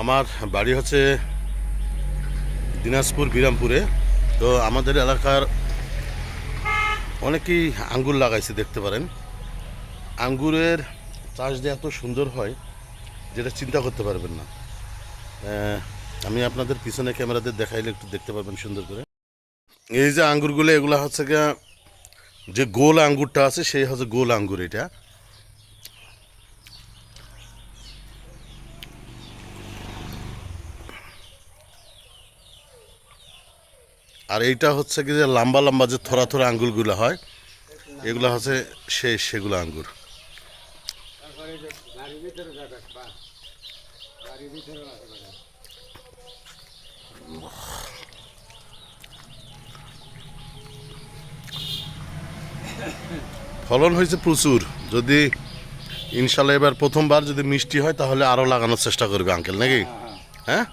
আমার বাড়ি হচ্ছে দিনাজপুর, বিরামপুরে। তো আমাদের এলাকার অনেকেই আঙ্গুর লাগাইছে, দেখতে পারেন। আঙ্গুরের চাষ দিয়ে এত সুন্দর হয়, যেটা চিন্তা করতে পারবেন না। আমি আপনাদের পিছনে ক্যামেরাতে দেখাইলে একটু দেখতে পারবেন সুন্দর করে। এই যে আঙ্গুরগুলো, এগুলো হচ্ছে যে গোল আঙ্গুরটা আছে, সেই হচ্ছে গোল আঙ্গুর এটা। আর এইটা হচ্ছে কি যে লম্বা লম্বা যে থোড়া থোড়া আঙ্গুরগুলো হয় এগুলো হচ্ছে সে সেগুলো আঙ্গুর। ফলন হয়েছে প্রচুর। যদি ইনশাল্লাহ এবার প্রথমবার যদি মিষ্টি হয় তাহলে আরও লাগানোর চেষ্টা করবে আঙ্কেল নাকি? হ্যাঁ?